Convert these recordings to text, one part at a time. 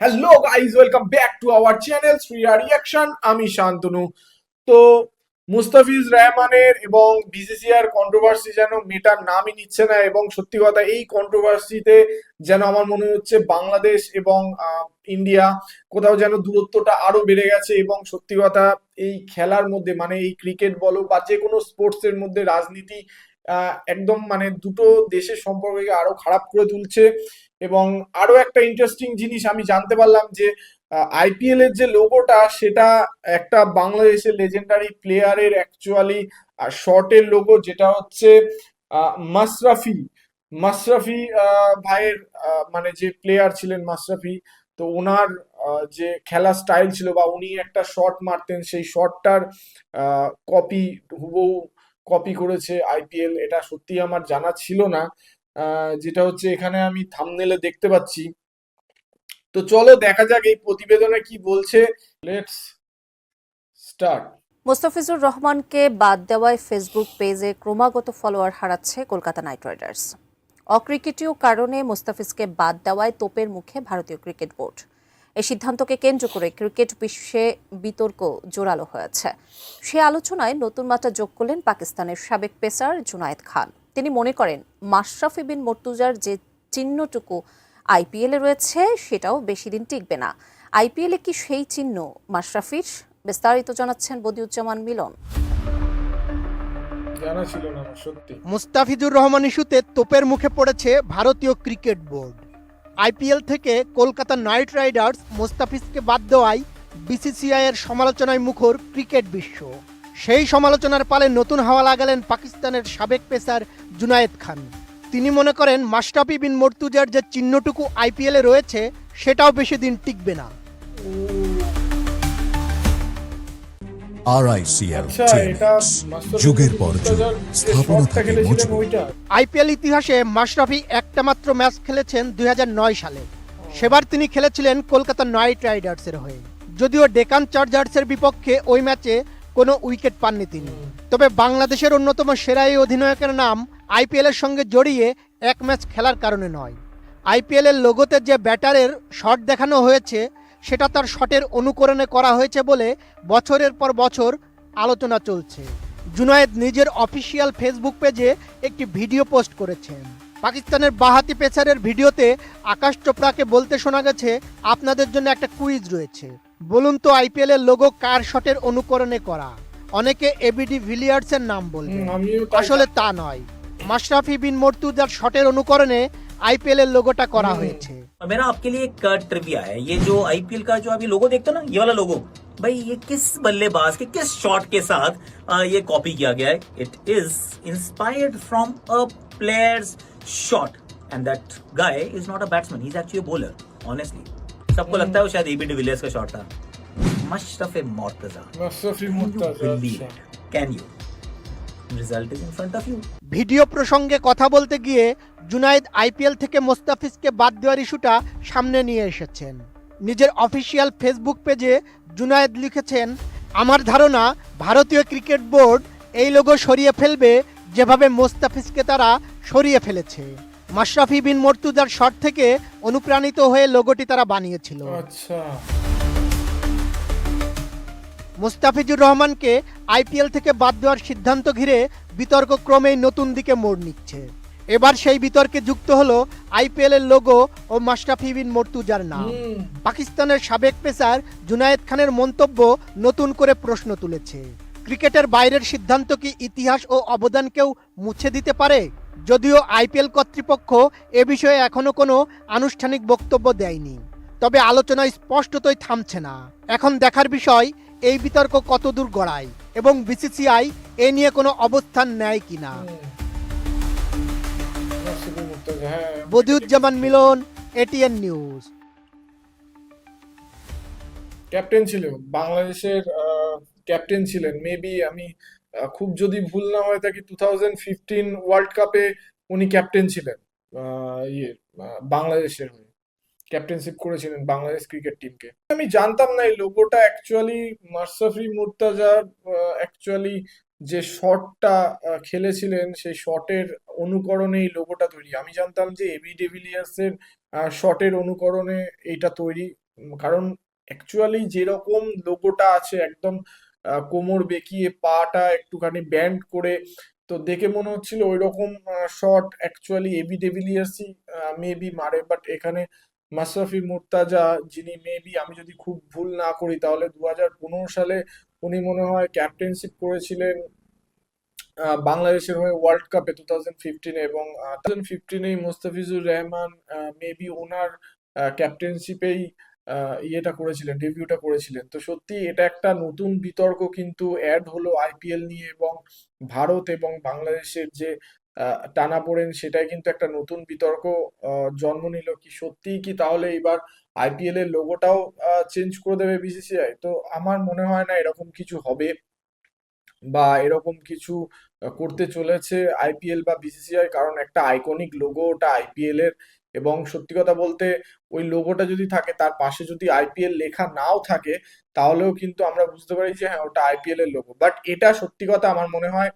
Hello guys welcome back to our channel Shriya reaction আমি শান্তনু। তো মুস্তাফিজ রহমানের এবং বিসিসিআর কন্ট্রোভার্সি যেন মেটার নামই নিচ্ছে না, এবং সত্যি কথা, এই কন্ট্রোভার্সিতে যেন আমার মনে হচ্ছে বাংলাদেশ এবং ইন্ডিয়া কোথাও যেন দূরত্বটা আরও বেড়ে গেছে, এবং সত্যি কথা, এই খেলার মধ্যে মানে এই ক্রিকেট বলো বা যে কোনো স্পোর্টসের মধ্যে রাজনীতি একদম মানে দুটো দেশের সম্পর্ককে আরও খারাপ করে তুলছে। এবং আরও একটা ইন্টারেস্টিং জিনিস আমি জানতে পারলাম যে আইপিএল এর যে লোগোটা সেটা একটা বাংলাদেশের লেজেন্ডারি প্লেয়ারের অ্যাকচুয়ালি শর্টের লোগো যেটা হচ্ছে আহ, মাশরাফি। মাশরাফি ভাইয়ের মানে যে প্লেয়ার ছিলেন মাশরাফি তো ওনার যে খেলা স্টাইল ছিল বা উনি একটা শট মারতেন সেই শটটার কপি হুবহু কপি করেছে আইপিএল এটা সত্যি আমার জানা ছিল না। যেটা হচ্ছে এখানে আমি থাম্বনেলে দেখতে পাচ্ছি। তো চলো দেখা যাক এই প্রতিবেদনে কি বলছে। লেটস স্টার্ট মোস্তাফিজুর রহমানকে বাদ দেওয়ায় ফেসবুক পেজে ক্রমাগত ফলোয়ার হারাচ্ছে কলকাতা নাইট রাইডার্স অক্রিকেটীয় কারণে মোস্তাফিজকে বাদ দেওয়ায় তোপের মুখে ভারতীয় ক্রিকেট বোর্ড। এই সিদ্ধান্তকে কেন্দ্র করে ক্রিকেট বিশ্বে বিতর্ক জোরালো হয়েছে। সে আলোচনায় নতুন মাত্রা যোগ করলেন পাকিস্তানের সাবেক পেসার জুনায়েদ খান। তিনি মনে করেন মাশরাফি বিন মর্তুজার যে চিহ্নটুকু আইপিএলে রয়েছে সেটাও বেশি দিন টিকবে না। আইপিএলে কি সেই চিহ্ন মাশরাফির? বিস্তারিত জানাচ্ছেন বদিউজ্জামান মিলন। জানা ছিল না সত্যি। মুস্তাফিজুর রহমান ইস্যুতে তোপের মুখে পড়েছে ভারতীয় ক্রিকেট বোর্ড। আইপিএল থেকে কলকাতা নাইট রাইডার্স মুস্তাফিজকে বাদ দেওয়ায় বিসিসিআই এর সমালোচনায় মুখর ক্রিকেট বিশ্ব। সেই সমালোচনার পালে নতুন হাওয়া লাগালেন পাকিস্তানের সাবেক পেসার জুনায়েদ খান। তিনি মনে করেন মাস্টাফি বিন মর্তুজার যে চিহ্নটুকু আইপিএলে রয়েছে সেটাও বেশি দিন টিকবে না। আরআইসিএল আচ্ছা যুগের পর যুগ স্থাপনা থাকে আইপিএল ইতিহাসে মাশরাফি একটা মাত্র ম্যাচ খেলেছেন দুই হাজার নয় সালে। সেবার তিনি খেলেছিলেন কলকাতা নাইট রাইডার্সের হয়ে। যদিও ডেকান চার্জার্সের বিপক্ষে ওই ম্যাচে কোনো উইকেট পাননি তিনি। তবে বাংলাদেশের অন্যতম সেরা এই অধিনায়কের নাম আইপিএলের সঙ্গে জড়িয়ে এক ম্যাচ খেলার কারণে নয়। আইপিএল এর লোগোতে যে ব্যাটারের শট দেখানো হয়েছে, সেটা তার শটের অনুকরণে করা হয়েছে বলে বছরের পর বছর আলোচনা চলছে। জুনায়েদ নিজের অফিসিয়াল ফেসবুক পেজে একটি ভিডিও পোস্ট করেছেন। পাকিস্তানের বাহাতি পেসারের ভিডিওতে আকাশ চোপড়াকে বলতে শোনা গেছে, আপনাদের জন্য একটা কুইজ রয়েছে। বলুন তো আইপিএল এর লোগো কার শটের অনুকরণে করা অনেকে এবিডি ভিলিয়ার্সের নাম বলবে হুম, আমিও তাই আসলে তা নয় মাশরাফি বিন মর্তুজার শটের অনুকরণে আইপিএল এর লোগোটা করা হয়েছে और मेरा आपके लिए एक ट्रिविया है ये जो आईपीएल का जो अभी लोगो देखते हो ना ये वाला लोगो भाई ये किस बल्लेबाज के किस शॉट के साथ आ, ये कॉपी किया गया है it is inspired from a players shot and that guy is not a batsman he is actually bowler honestly सबको लगता है वो शायद एबी डिविलियर्स का शॉट था मशरफ मोर्तजा মাশরাফি মুর্তজা believe আচ্ছা। it can you result is in front of you video প্রসঙ্গে কথা বলতে গিয়ে জুনাইদ আইপিএল থেকে মোস্তাফিজকে বাদ দেওয়ার ইস্যুটা সামনে নিয়ে এসেছেন নিজের অফিসিয়াল ফেসবুক পেজে জুনায়েদ লিখেছেন আমার ধারণা ভারতীয় ক্রিকেট বোর্ড এই লোগো সরিয়ে ফেলবে যেভাবে মোস্তাফিজকে তারা সরিয়ে ফেলেছে মাশরাফি বিন মর্তুজার শট থেকে অনুপ্রাণিত হয়ে লোগোটি তারা বানিয়েছিল। আচ্ছা। মুস্তাফিজুর রহমানকে আইপিএল থেকে বাদ দেওয়ার সিদ্ধান্ত ঘিরে বিতর্ক ক্রমেই নতুন দিকে মোড় নিচ্ছে। এবার সেই বিতর্কে যুক্ত হলো আইপিএল এর লোগো ও মাশরাফি বিন মর্তুজার নাম। পাকিস্তানের সাবেক পেসার জুনায়েদ খানের মন্তব্য নতুন করে প্রশ্ন তুলেছে। ক্রিকেটের বাইরের সিদ্ধান্ত কি ইতিহাস ও অবদানকেও মুছে দিতে পারে? যদিও আইপিএল কর্তৃপক্ষ এ বিষয়ে এখনও কোনো আনুষ্ঠানিক বক্তব্য দেয়নি। তবে আলোচনা স্পষ্টতই থামছে না। এখন দেখার বিষয়, এই বিতর্ক কতদূর গড়ায় এবং বিসিসিআই এ নিয়ে কোনো অবস্থান নেয় কিনা? Badiuzzaman Milon, ATN news. Captain ছিল। বাংলাদেশের ক্যাপ্টেন ছিলেন। মেবি আমি খুব যদি ভুল না হয়ে থাকি টু থাউজেন্ড ফিফটিন ওয়ার্ল্ড কাপে উনি ক্যাপ্টেন ছিলেন ইয়ে বাংলাদেশের হয়ে। ক্যাপ্টেনশিপ করেছিলেন বাংলাদেশ ক্রিকেট টিমকে আমি জানতাম না এই লোগোটা অ্যাকচুয়ালি মাশরাফি মুর্তজার অ্যাকচুয়ালি যে শটটা খেলেছিলেন, সেই শটের অনুকরণে এই লোগোটা তৈরি। আমি জানতাম যে এবি ডিভিলিয়ার্সের শটের অনুকরণে এইটা তৈরি। কারণ অ্যাকচুয়ালি যেরকম লোগোটা আছে একদম কোমর বেঁকিয়ে পাটা একটুখানি ব্যান্ড করে, তো দেখে মনে হচ্ছিল ওই রকম শট অ্যাকচুয়ালি এবি ডেভিলিয়ার্সই মেবি মারে বাট এখানে মাশরাফি মুর্তাজা যিনি মেবি আমি যদি খুব ভুল না করি, তাহলে দু হাজার পনেরো সালে উনি মনে হয় ক্যাপ্টেনশিপ করেছিলেন বাংলাদেশের হয়ে ওয়ার্ল্ড কাপে টু থাউজেন্ড ফিফটিনে এবং টু থাউজেন্ড ফিফটিনেই মোস্তাফিজুর রহমান মেবি ওনার ক্যাপ্টেনশিপেই ইয়েটা করেছিলেন ডেবিউটা করেছিলেন। তো সত্যি এটা একটা নতুন বিতর্ক কিন্তু অ্যাড হলো আইপিএল নিয়ে এবং ভারত এবং বাংলাদেশের যে আহ, টানাপোড়েন সেটাই কিন্তু একটা নতুন বিতর্ক জন্ম নিল কি সত্যিই কি তাহলে এবার আইপিএল এর লোগোটাও চেঞ্জ করে দেবে বিসিসিআই তো আমার মনে হয় না এরকম কিছু হবে বা এরকম কিছু করতে চলেছে আইপিএল বা বিসিসিআই কারণ একটা আইকনিক লোগো ওটা আইপিএল এর এবং সত্যি কথা বলতে ওই লোগোটা যদি থাকে, তার পাশে যদি আইপিএল লেখা নাও থাকে, তাহলেও কিন্তু আমরা বুঝতে পারি যে হ্যাঁ ওটা আইপিএল এর লোগো বাট এটা সত্যি কথা আমার মনে হয়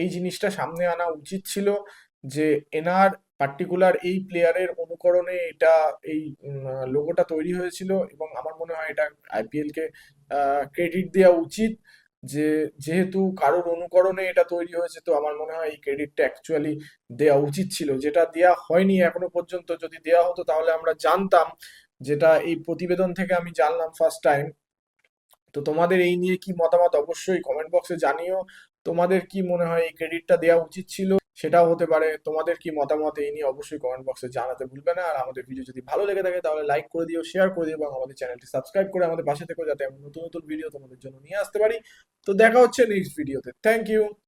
এই জিনিসটা সামনে আনা উচিত ছিল যে এনার পার্টিকুলার এই প্লেয়ারের অনুকরণে এটা, এই লোগোটা তৈরি হয়েছিল এবং আমার মনে হয় এটা আইপিএল কে ক্রেডিট দেওয়া উচিত। যে যেহেতু কারোর অনুকরণে এটা তৈরি হয়েছে, তো আমার মনে হয় এই ক্রেডিটটা অ্যাকচুয়ালি দেওয়া উচিত ছিল। যেটা দেওয়া হয়নি এখনও পর্যন্ত, যদি দেওয়া হতো তাহলে আমরা জানতাম যেটা এই প্রতিবেদন থেকে আমি জানলাম ফার্স্ট টাইম তো তোমাদের এই নিয়ে কি মতামত অবশ্যই কমেন্ট বক্সে জানিও। তোমাদের কি মনে হয় এই ক্রেডিটটা দেওয়া উচিত ছিল? সেটাও হতে পারে। তোমাদের কি মতামত এই নিয়ে অবশ্যই কমেন্ট বক্সে জানাতে ভুলবে না। আর আমাদের ভিডিও যদি ভালো লেগে থাকে, তাহলে লাইক করে দিও শেয়ার করে দিও এবং আমাদের চ্যানেলটি সাবস্ক্রাইব করে আমাদের পাশে থেকো যাতে আমি নতুন নতুন ভিডিও তোমাদের জন্য নিয়ে আসতে পারি। তো দেখা হচ্ছে নেক্সট ভিডিওতে থ্যাংক ইউ